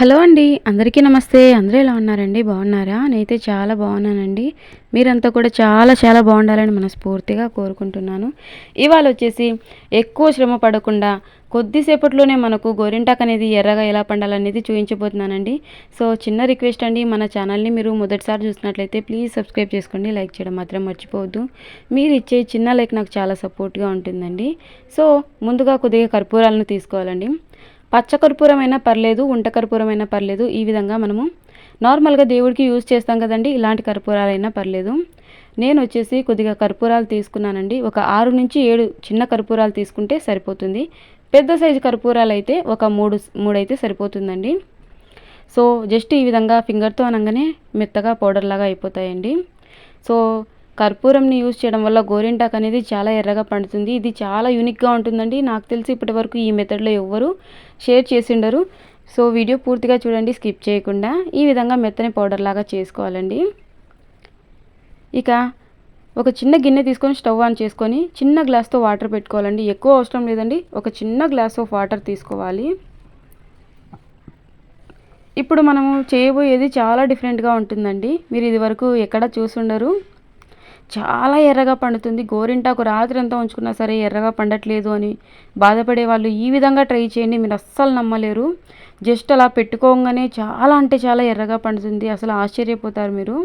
Hello అండి అందరికీ నమస్తే. అందరూ ఎలా ఉన్నారండి? బాగున్నారా? నేనైతే చాలా బాగున్నానండి. మీరంతా కూడా చాలా చాలా బాగుండాలని మనస్ఫూర్తిగా కోరుకుంటున్నాను. ఇవాళ వచ్చేసి ఎక్కువ శ్రమ పడకుండా కొద్దిసేపట్లోనే మనకు గోరింటాక్ అనేది ఎర్రగా ఎలా పండాలనేది చూపించబోతున్నానండి. సో చిన్న రిక్వెస్ట్ అండి మన ఛానల్ని మీరు మొదటిసారి చూసినట్లయితే ప్లీజ్ సబ్స్క్రైబ్ చేసుకోండి లైక్ చేయడం మాత్రం మర్చిపోవద్దు. మీరు ఇచ్చే చిన్న లైక్ నాకు చాలా సపోర్ట్గా ఉంటుందండి. సో ముందుగా కొద్దిగా కర్పూరాలను తీసుకోవాలండి. పచ్చ పర్లేదు ఉంటకర్పూరమైనా పర్లేదు ఈ విధంగా మనము నార్మల్గా దేవుడికి యూజ్ చేస్తాం కదండి ఇలాంటి కర్పూరాలైనా పర్లేదు. నేను వచ్చేసి కొద్దిగా కర్పూరాలు తీసుకున్నానండి. ఒక ఆరు నుంచి ఏడు చిన్న కర్పూరాలు తీసుకుంటే సరిపోతుంది. పెద్ద సైజు కర్పూరాలు అయితే ఒక మూడు మూడు అయితే సరిపోతుందండి. సో జస్ట్ ఈ విధంగా ఫింగర్తో అనగానే మెత్తగా పౌడర్ లాగా అయిపోతాయండి. సో కర్పూరంని యూజ్ చేయడం వల్ల గోరింటాక్ అనేది చాలా ఎర్రగా పండుతుంది. ఇది చాలా యూనిక్గా ఉంటుందండి. నాకు తెలిసి ఇప్పటి వరకు ఈ మెథడ్లో ఎవ్వరు షేర్ చేసిండరు. సో వీడియో పూర్తిగా చూడండి స్కిప్ చేయకుండా. ఈ విధంగా మెత్తని పౌడర్ లాగా చేసుకోవాలండి. ఇక ఒక చిన్న గిన్నె తీసుకొని స్టవ్ ఆన్ చేసుకొని చిన్న గ్లాస్తో వాటర్ పెట్టుకోవాలండి. ఎక్కువ అవసరం లేదండి. ఒక చిన్న గ్లాస్ ఆఫ్ వాటర్ తీసుకోవాలి. ఇప్పుడు మనము చేయబోయేది చాలా డిఫరెంట్గా ఉంటుందండి. మీరు ఇది వరకు ఎక్కడ చూసుండరు. చాలా ఎర్రగా పండుతుంది. గోరింటాకు రాత్రి అంతా ఉంచుకున్నా సరే ఎర్రగా పండట్లేదు అని బాధపడే వాళ్ళు ఈ విధంగా ట్రై చేయండి. మీరు అస్సలు నమ్మలేరు. జస్ట్ అలా పెట్టుకోగానే చాలా అంటే చాలా ఎర్రగా పండుతుంది. అసలు ఆశ్చర్యపోతారు మీరు.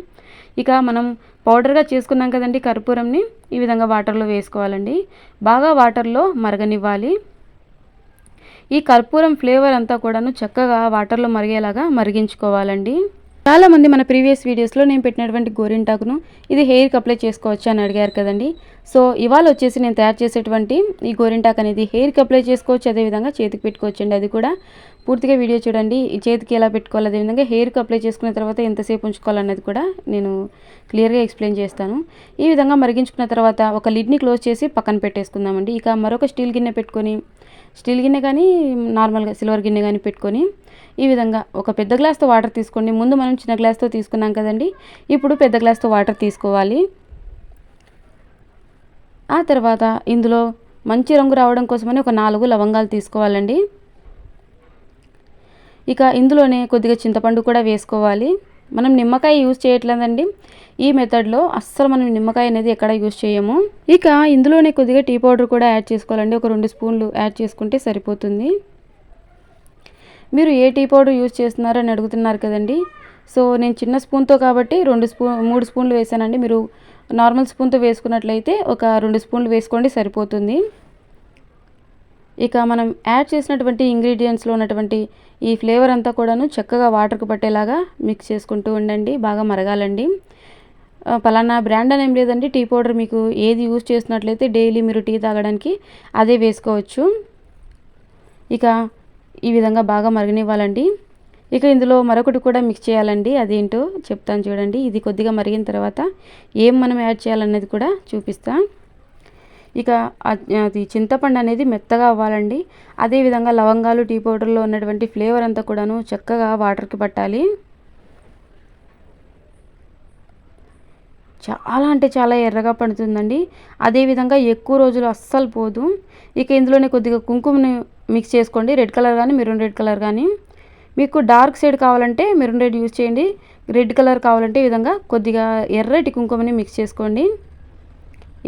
ఇక మనం పౌడర్గా చేసుకున్నాం కదండి కర్పూరంని. ఈ విధంగా వాటర్లో వేసుకోవాలండి. బాగా వాటర్లో మరగనివ్వాలి. ఈ కర్పూరం ఫ్లేవర్ అంతా కూడాను చక్కగా వాటర్లో మరిగేలాగా మరిగించుకోవాలండి. చాలామంది మన ప్రీవియస్ వీడియోస్లో నేను పెట్టినటువంటి గోరింటాకును ఇది హెయిర్కి అప్లై చేసుకోవచ్చు అని అడిగారు కదండి. సో ఇవాళ వచ్చేసి నేను తయారు చేసేటువంటి ఈ గోరింటాక్ అనేది హెయిర్కి అప్లై చేసుకోవచ్చు అదేవిధంగా చేతికి పెట్టుకోవచ్చు అండి. అది కూడా పూర్తిగా వీడియో చూడండి ఈ చేతికి ఎలా పెట్టుకోవాలి అదేవిధంగా హెయిర్కి అప్లై చేసుకున్న తర్వాత ఎంతసేపు ఉంచుకోవాలన్నది కూడా నేను క్లియర్గా ఎక్స్ప్లెయిన్ చేస్తాను. ఈ విధంగా మరిగించుకున్న తర్వాత ఒక లిడ్ని క్లోజ్ చేసి పక్కన పెట్టేసుకుందామండి. ఇక మరొక స్టీల్ గిన్నె పెట్టుకొని స్టీల్ గిన్నె కానీ నార్మల్గా సిల్వర్ గిన్నె కానీ పెట్టుకొని ఈ విధంగా ఒక పెద్ద గ్లాస్తో వాటర్ తీసుకోండి. ముందు మనం చిన్న గ్లాస్తో తీసుకున్నాం కదండి ఇప్పుడు పెద్ద గ్లాస్తో వాటర్ తీసుకోవాలి. ఆ తర్వాత ఇందులో మంచి రంగు రావడం కోసమని ఒక నాలుగు లవంగాలు తీసుకోవాలండి. ఇక ఇందులోనే కొద్దిగా చింతపండు కూడా వేసుకోవాలి. మనం నిమ్మకాయ యూజ్ చేయట్లేదండి. ఈ మెథడ్లో అస్సలు మనం నిమ్మకాయ అనేది ఎక్కడ యూజ్ చేయము. ఇక ఇందులోనే కొద్దిగా టీ పౌడర్ కూడా యాడ్ చేసుకోవాలండి. ఒక రెండు స్పూన్లు యాడ్ చేసుకుంటే సరిపోతుంది. మీరు ఏ టీ పౌడర్ యూజ్ చేస్తున్నారని అడుగుతున్నారు కదండి. సో నేను చిన్న స్పూన్తో కాబట్టి రెండు స్పూన్ మూడు స్పూన్లు వేసానండి. మీరు నార్మల్ స్పూన్తో వేసుకున్నట్లయితే ఒక రెండు స్పూన్లు వేసుకోండి సరిపోతుంది. ఇక మనం యాడ్ చేసినటువంటి ఇంగ్రీడియంట్స్లో ఉన్నటువంటి ఈ ఫ్లేవర్ అంతా కూడాను చక్కగా వాటర్కి పట్టేలాగా మిక్స్ చేసుకుంటూ ఉండండి. బాగా మరగాలండి. పలానా బ్రాండ్ అని ఏం లేదండి. టీ పౌడర్ మీకు ఏది యూజ్ చేసినట్లయితే డైలీ మీరు టీ తాగడానికి అదే వేసుకోవచ్చు. ఇక ఈ విధంగా బాగా మరగనివ్వాలండి. ఇక ఇందులో మరొకటి కూడా మిక్స్ చేయాలండి. అదేంటో చెప్తాను చూడండి. ఇది కొద్దిగా మరిగిన తర్వాత ఏం మనం యాడ్ చేయాలనేది కూడా చూపిస్తాను ఇక అది చింతపండు అనేది మెత్తగా అవ్వాలండి. అదేవిధంగా లవంగాలు టీ పౌడర్లో ఉన్నటువంటి ఫ్లేవర్ అంతా కూడాను చక్కగా వాటర్కి పట్టాలి. చాలా అంటే చాలా ఎర్రగా పడుతుందండి. అదేవిధంగా ఎక్కువ రోజులు అస్సలు పోదు. ఇక ఇందులోనే కొద్దిగా కుంకుమని మిక్స్ చేసుకోండి. రెడ్ కలర్ కానీ మెరూన్ రెడ్ కలర్ కానీ మీకు డార్క్ సైడ్ కావాలంటే మెరూన్ రెడ్ యూజ్ చేయండి. రెడ్ కలర్ కావాలంటే ఈ విధంగా కొద్దిగా ఎర్రటి కుంకుమని మిక్స్ చేసుకోండి.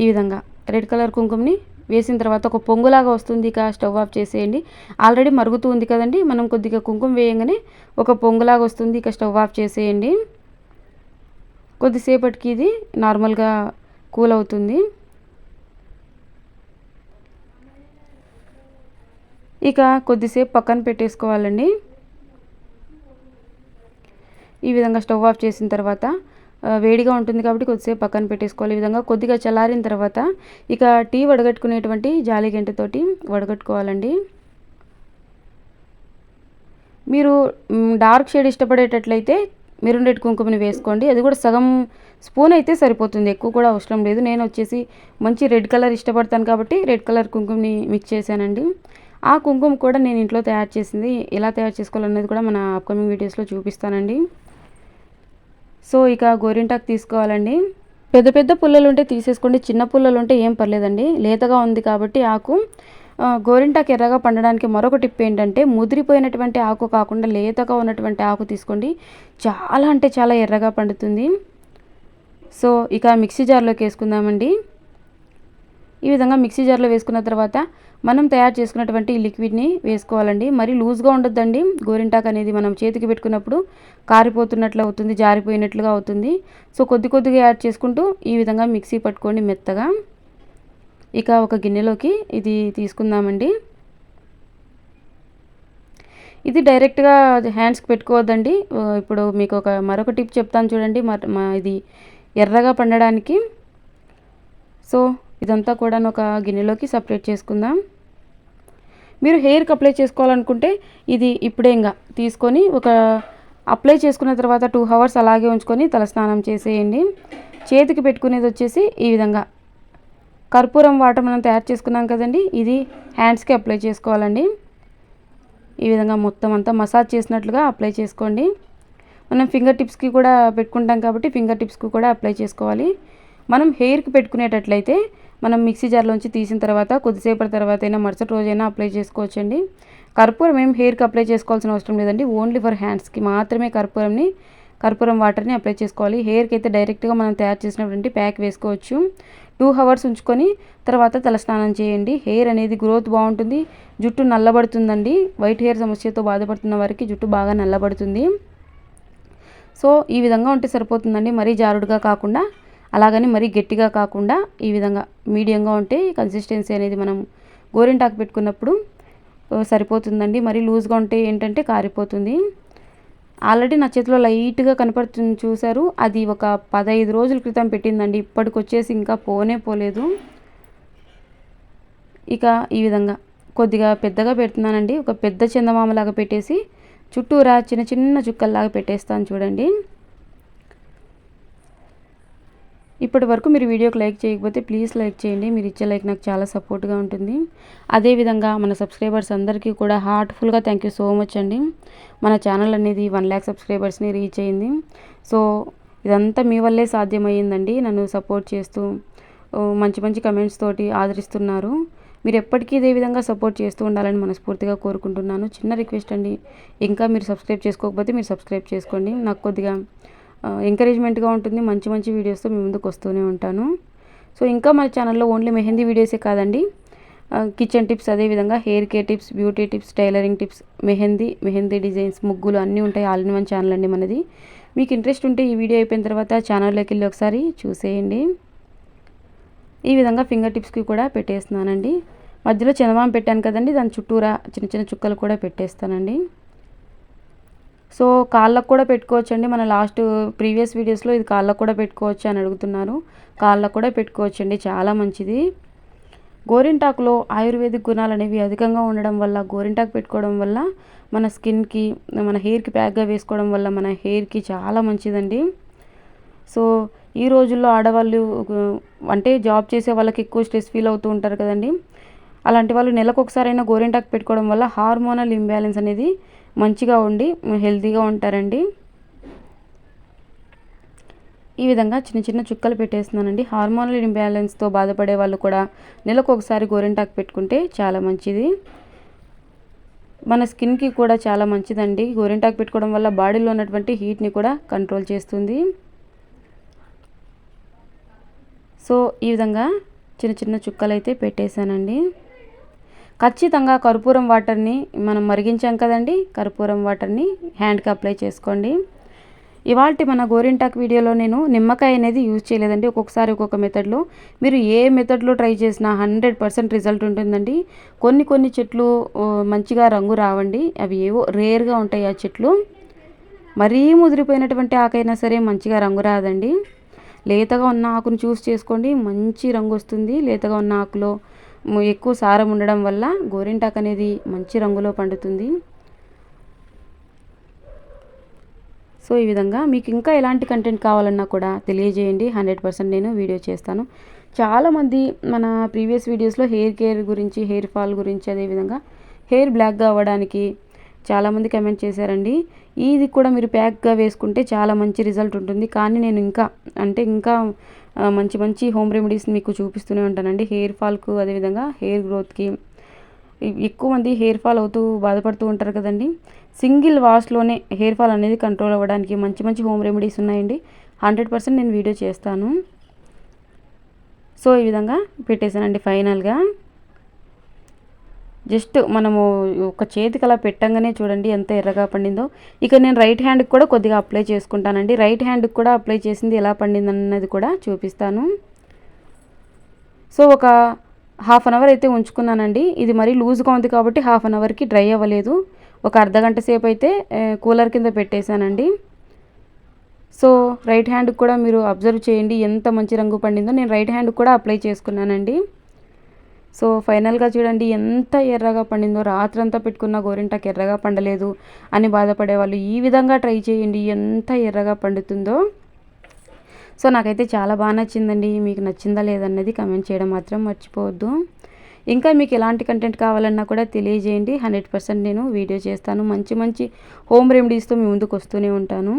ఈ విధంగా రెడ్ కలర్ కుంకుమని వేసిన తర్వాత ఒక పొంగులాగా వస్తుంది. ఇక స్టవ్ ఆఫ్ చేసేయండి. ఆల్రెడీ మరుగుతూ ఉంది కదండి. మనం కొద్దిగా కుంకుమ వేయంగానే ఒక పొంగులాగా వస్తుంది. ఇక స్టవ్ ఆఫ్ చేసేయండి. కొద్దిసేపటికి ఇది నార్మల్గా కూల్ అవుతుంది. ఇక కొద్దిసేపు పక్కన పెట్టేసుకోవాలండి. ఈ విధంగా స్టవ్ ఆఫ్ చేసిన తర్వాత వేడిగా ఉంటుంది కాబట్టి కొద్దిసేపు పక్కన పెట్టేసుకోవాలి. ఈ విధంగా కొద్దిగా చల్లారిన తర్వాత ఇక టీ వడగట్టుకునేటువంటి జాలి గంటతోటి వడగట్టుకోవాలండి. మీరు డార్క్ షేడ్ ఇష్టపడేటట్లయితే మెరూన్ రెడ్ కుంకుమని వేసుకోండి. అది కూడా సగం స్పూన్ అయితే సరిపోతుంది. ఎక్కువ కూడా అవసరం లేదు. నేను వచ్చేసి మంచి రెడ్ కలర్ ఇష్టపడతాను కాబట్టి రెడ్ కలర్ కుంకుమని మిక్స్ చేశానండి. ఆ కుంకుమ కూడా నేను ఇంట్లో తయారు చేసింది. ఎలా తయారు చేసుకోవాలనేది కూడా మన అప్కమింగ్ వీడియోస్లో చూపిస్తానండి. సో ఇక గోరింటాకు తీసుకోవాలండి. పెద్ద పెద్ద పుల్లలు ఉంటే తీసేసుకోండి. చిన్న పుల్లలు ఉంటే ఏం పర్లేదండి. లేతగా ఉంది కాబట్టి ఆకు గోరింటాకు ఎర్రగా పండడానికి మరొక టిప్ ఏంటంటే ముదిరిపోయినటువంటి ఆకు కాకుండా లేతగా ఉన్నటువంటి ఆకు తీసుకోండి. చాలా అంటే చాలా ఎర్రగా పండుతుంది. సో ఇక మిక్సీ జార్లోకి వేసుకుందామండి. ఈ విధంగా మిక్సీ జార్లో వేసుకున్న తర్వాత మనం తయారు చేసుకున్నటువంటి ఈ లిక్విడ్ని వేసుకోవాలండి. మరి లూజ్గా ఉండొద్దండి. గోరింటాకు అనేది మనం చేతికి పెట్టుకున్నప్పుడు కారిపోతున్నట్లు అవుతుంది జారిపోయినట్లుగా అవుతుంది. సో కొద్ది కొద్దిగా యాడ్ చేసుకుంటూ ఈ విధంగా మిక్సీ పట్టుకోండి మెత్తగా. ఇక ఒక గిన్నెలోకి ఇది తీసుకుందామండి. ఇది డైరెక్ట్గా హ్యాండ్స్కి పెట్టుకోవద్దండి. ఇప్పుడు మీకు ఒక మరొక టిప్ చెప్తాను చూడండి. మర- మా ఇది ఎర్రగా పండడానికి. సో ఇదంతా కూడా ఒక గిన్నెలోకి సపరేట్ చేసుకుందాం. మీరు హెయిర్కి అప్లై చేసుకోవాలనుకుంటే ఇది ఇప్పుడే ఇంకా తీసుకొని ఒక అప్లై చేసుకున్న తర్వాత టూ అవర్స్ అలాగే ఉంచుకొని తలస్నానం చేసేయండి. చేతికి పెట్టుకునేది వచ్చేసి ఈ విధంగా కర్పూరం వాటర్ మనం తయారు చేసుకున్నాం కదండి ఇది హ్యాండ్స్కి అప్లై చేసుకోవాలండి. ఈ విధంగా మొత్తం అంతా మసాజ్ చేసినట్లుగా అప్లై చేసుకోండి. మనం ఫింగర్ టిప్స్కి కూడా పెట్టుకుంటాం కాబట్టి ఫింగర్ టిప్స్కి కూడా అప్లై చేసుకోవాలి. మనం హెయిర్కి పెట్టుకునేటట్లయితే మనం మిక్సీ జార్లోంచి తీసిన తర్వాత కొద్దిసేపటి తర్వాత అయినా మరుసటి రోజైనా అప్లై చేసుకోవచ్చండి. కర్పూరం ఏం హెయిర్కి అప్లై చేసుకోవాల్సిన అవసరం లేదండి ఓన్లీ ఫర్ హ్యాండ్స్కి మాత్రమే కర్పూరంని కర్పూరం వాటర్ని అప్లై చేసుకోవాలి. హెయిర్కి అయితే డైరెక్ట్గా మనం తయారు చేసినటువంటి ప్యాక్ వేసుకోవచ్చు. టూ అవర్స్ ఉంచుకొని తర్వాత తలస్నానం చేయండి. హెయిర్ అనేది గ్రోత్ బాగుంటుంది. జుట్టు నల్లబడుతుందండి. వైట్ హెయిర్ సమస్యతో బాధపడుతున్న వారికి జుట్టు బాగా నల్లబడుతుంది. సో ఈ విధంగా ఉంటే సరిపోతుందండి. మరీ జారుడుగా కాకుండా అలాగని మరీ గట్టిగా కాకుండా ఈ విధంగా మీడియంగా ఉంటే కన్సిస్టెన్సీ అనేది మనం గోరింటాకు పెట్టుకున్నప్పుడు సరిపోతుందండి. మరీ లూజ్గా ఉంటే ఏంటంటే కారిపోతుంది. ఆల్రెడీ నా చేతిలో లైట్గా కనపడుతుంది చూసారు అది ఒక పదహైదు రోజుల క్రితం పెట్టిందండి. ఇప్పటికొచ్చేసి ఇంకా పోనే పోలేదు. ఇక ఈ విధంగా కొద్దిగా పెద్దగా పెడుతున్నానండి. ఒక పెద్ద చందమామలాగా పెట్టేసి చుట్టూరా చిన్న చిన్న చుక్కల్లాగా పెట్టేస్తాను చూడండి. ఇప్పటి వరకు మీరు వీడియోకి లైక్ చేయకపోతే ప్లీజ్ లైక్ చేయండి. మీరు ఇచ్చే లైక్ నాకు చాలా సపోర్ట్గా ఉంటుంది. అదేవిధంగా మన సబ్స్క్రైబర్స్ అందరికీ కూడా హార్ట్ఫుల్గా థ్యాంక్ యూ సో మచ్ అండి. మన ఛానల్ అనేది వన్ ల్యాక్ సబ్స్క్రైబర్స్ని రీచ్ అయింది. సో ఇదంతా మీ వల్లే సాధ్యమయ్యిందండి. నన్ను సపోర్ట్ చేస్తూ మంచి మంచి కమెంట్స్ తోటి ఆదరిస్తున్నారు. మీరు ఎప్పటికీ ఇదే విధంగా సపోర్ట్ చేస్తూ ఉండాలని మనస్ఫూర్తిగా కోరుకుంటున్నాను. చిన్న రిక్వెస్ట్ అండి. ఇంకా మీరు సబ్స్క్రైబ్ చేసుకోకపోతే మీరు సబ్స్క్రైబ్ చేసుకోండి. నాకు కొద్దిగా ఎంకరేజ్మెంట్గా ఉంటుంది. మంచి మంచి వీడియోస్తో మీ ముందుకు వస్తూనే ఉంటాను. సో ఇంకా మన ఛానల్లో ఓన్లీ మెహందీ వీడియోసే కాదండి. కిచెన్ టిప్స్ అదేవిధంగా hair care tips beauty tips tailoring tips mehndi mehndi designs ముగ్గులు అన్నీ ఉంటాయి ఆల్ ఇన్ వన్ ఛానల్ అండి మనది. మీకు ఇంట్రెస్ట్ ఉంటే ఈ వీడియో అయిపోయిన తర్వాత ఛానల్లోకి వెళ్ళి ఒకసారి చూసేయండి. ఈ విధంగా ఫింగర్ టిప్స్కి కూడా పెట్టేస్తున్నానండి. మధ్యలో చందమామ పెట్టాను కదండి. దాని చుట్టూరా చిన్న చిన్న చుక్కలు కూడా పెట్టేస్తానండి. సో కాళ్ళకు కూడా పెట్టుకోవచ్చు అండి మన లాస్ట్ ప్రీవియస్ వీడియోస్లో ఇది కాళ్ళకు కూడా పెట్టుకోవచ్చు అని అడుగుతున్నారు. కాళ్ళకు కూడా పెట్టుకోవచ్చు అండి చాలా మంచిది. గోరింటాకులో ఆయుర్వేదిక్ గుణాలు అనేవి అధికంగా ఉండడం వల్ల గోరింటాకు పెట్టుకోవడం వల్ల మన స్కిన్కి మన హెయిర్కి ప్యాక్గా వేసుకోవడం వల్ల మన హెయిర్కి చాలా మంచిదండి. సో ఈ రోజుల్లో ఆడవాళ్ళు అంటే జాబ్ చేసే వాళ్ళకి ఎక్కువ స్ట్రెస్ ఫీల్ అవుతూ ఉంటారు కదండి. అలాంటి వాళ్ళు నెలకు ఒకసారైనా గోరింటాకు పెట్టుకోవడం వల్ల హార్మోనల్ ఇంబ్యాలెన్స్ అనేది మంచిగా ఉండి హెల్తీగా ఉంటారండి. ఈ విధంగా చిన్న చిన్న చుక్కలు పెట్టేస్తున్నానండి. హార్మోనల్ ఇంబ్యాలెన్స్తో బాధపడే వాళ్ళు కూడా నెలకు ఒకసారి గోరింటాకు పెట్టుకుంటే చాలా మంచిది. మన స్కిన్కి కూడా చాలా మంచిదండి. గోరింటాకు పెట్టుకోవడం వల్ల బాడీలో ఉన్నటువంటి హీట్ని కూడా కంట్రోల్ చేస్తుంది. సో ఈ విధంగా చిన్న చిన్న చుక్కలు అయితే పెట్టేశానండి. ఖచ్చితంగా కర్పూరం వాటర్ని మనం మరిగించాం కదండి కర్పూరం వాటర్ని హ్యాండ్కి అప్లై చేసుకోండి. ఇవాళ మన గోరింటాక్ వీడియోలో నేను నిమ్మకాయ అనేది యూజ్ చేయలేదండి ఒక్కొక్కసారి ఒక్కొక్క మెథడ్లో. మీరు ఏ మెథడ్లో ట్రై చేసినా హండ్రెడ్ పర్సెంట్ రిజల్ట్ ఉంటుందండి. కొన్ని కొన్ని చెట్లు మంచిగా రంగు రావండి అవి ఏవో రేర్గా ఉంటాయి ఆ చెట్లు. మరీ ముదిరిపోయినటువంటి ఆకైనా సరే మంచిగా రంగు రాదండి. లేతగా ఉన్న ఆకును చూస్ చేసుకోండి మంచి రంగు వస్తుంది. లేతగా ఉన్న ఆకులో ఎక్కువ సారం ఉండడం వల్ల గోరింటాకు అనేది మంచి రంగులో పండుతుంది. సో ఈ విధంగా మీకు ఇంకా ఎలాంటి కంటెంట్ కావాలన్నా కూడా తెలియజేయండి. హండ్రెడ్ పర్సెంట్ నేను వీడియో చేస్తాను. చాలామంది మన ప్రీవియస్ వీడియోస్లో హెయిర్ కేర్ గురించి హెయిర్ ఫాల్ గురించి అదేవిధంగా హెయిర్ బ్లాక్గా అవ్వడానికి చాలామంది కమెంట్ చేశారండి. ఇది కూడా మీరు ప్యాక్గా వేసుకుంటే చాలా మంచి రిజల్ట్ ఉంటుంది. కానీ నేను ఇంకా అంటే ఇంకా మంచి మంచి హోమ్ రెమెడీస్ మీకు చూపిస్తూనే ఉంటానండి. హెయిర్ ఫాల్కు అదేవిధంగా హెయిర్ గ్రోత్కి ఎక్కువ మంది హెయిర్ ఫాల్ అవుతూ బాధపడుతూ ఉంటారు కదండి. సింగిల్ వాష్లోనే హెయిర్ ఫాల్ అనేది కంట్రోల్ అవ్వడానికి మంచి మంచి హోమ్ రెమెడీస్ ఉన్నాయండి. హండ్రెడ్ పర్సెంట్ నేను వీడియో చేస్తాను. సో ఈ విధంగా పెట్టేశానండి ఫైనల్గా జస్ట్ మనము ఒక చేతికి అలా పెట్టంగానే చూడండి ఎంత ఎర్రగా పండిందో. ఇక నేను రైట్ హ్యాండ్కి కూడా కొద్దిగా అప్లై చేసుకుంటానండి. రైట్ హ్యాండ్కి కూడా అప్లై చేసింది ఎలా పండింది అన్నది కూడా చూపిస్తాను. సో ఒక హాఫ్ అన్ అవర్ అయితే ఉంచుకున్నానండి. ఇది మరీ లూజ్గా ఉంది కాబట్టి హాఫ్ అన్ అవర్కి డ్రై అవ్వలేదు. ఒక అర్ధ గంట సేపు అయితే కూలర్ కింద పెట్టేశానండి. సో రైట్ హ్యాండ్కి కూడా మీరు అబ్జర్వ్ చేయండి ఎంత మంచి రంగు పండిందో. నేను రైట్ హ్యాండ్కి కూడా అప్లై చేసుకున్నానండి. సో ఫైనల్గా చూడండి ఎంత ఎర్రగా పండిందో రాత్రంతా పెట్టుకున్న గోరింటాకు ఎర్రగా పండలేదు అని బాధపడేవాళ్ళు ఈ విధంగా ట్రై చేయండి ఎంత ఎర్రగా పండుతుందో. సో నాకైతే చాలా బాగా నచ్చిందండి మీకు నచ్చిందా లేదన్నది కమెంట్ చేయడం మాత్రం మర్చిపోవద్దు. ఇంకా మీకు ఎలాంటి కంటెంట్ కావాలన్నా కూడా తెలియజేయండి హండ్రెడ్ పర్సెంట్ నేను వీడియో చేస్తాను మంచి మంచి హోమ్ రెమెడీస్తో మీ ముందుకు వస్తూనే ఉంటాను.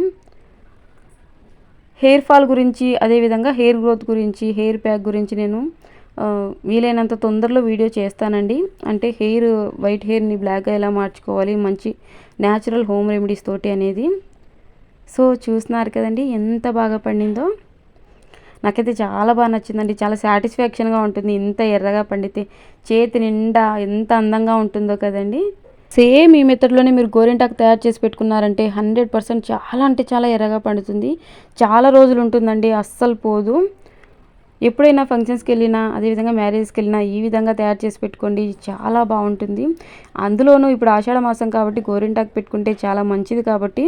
హెయిర్ ఫాల్ గురించి అదేవిధంగా హెయిర్ గ్రోత్ గురించి హెయిర్ ప్యాక్ గురించి నేను వీలైనంత తొందరలో వీడియో చేస్తానండి. అంటే హెయిర్ వైట్ హెయిర్ని బ్లాక్గా ఎలా మార్చుకోవాలి మంచి న్యాచురల్ హోమ్ రెమెడీస్ తోటి అనేది. సో చూస్తున్నారు కదండి ఎంత బాగా పండిందో. నాకైతే చాలా బాగా నచ్చిందండి. చాలా సాటిస్ఫాక్షన్గా ఉంటుంది. ఇంత ఎర్రగా పండితే చేతి నిండా ఎంత అందంగా ఉంటుందో కదండి. సేమ్ ఈ మెథడ్లోనే మీరు గోరింటాకు తయారు చేసి పెట్టుకున్నారంటే హండ్రెడ్ పర్సెంట్ చాలా అంటే చాలా ఎర్రగా పండుతుంది. చాలా రోజులు ఉంటుందండి అస్సలు పోదు. ఎప్పుడైనా ఫంక్షన్స్కి వెళ్ళినా అదేవిధంగా మ్యారేజ్కి వెళ్ళినా ఈ విధంగా తయారు చేసి పెట్టుకోండి. చాలా బాగుంటుంది. అందులోనూ ఇప్పుడు ఆషాఢ మాసం కాబట్టి గోరింటాకు పెట్టుకుంటే చాలా మంచిది కాబట్టి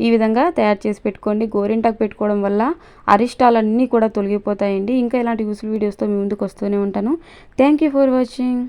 ఈ విధంగా తయారు చేసి పెట్టుకోండి. గోరింటాకు పెట్టుకోవడం వల్ల అరిష్టాలన్నీ కూడా తొలగిపోతాయండి. ఇంకా ఇలాంటి యూస్ఫుల్ వీడియోస్తో మీ ముందుకు వస్తూనే ఉంటాను. Thank you for watching.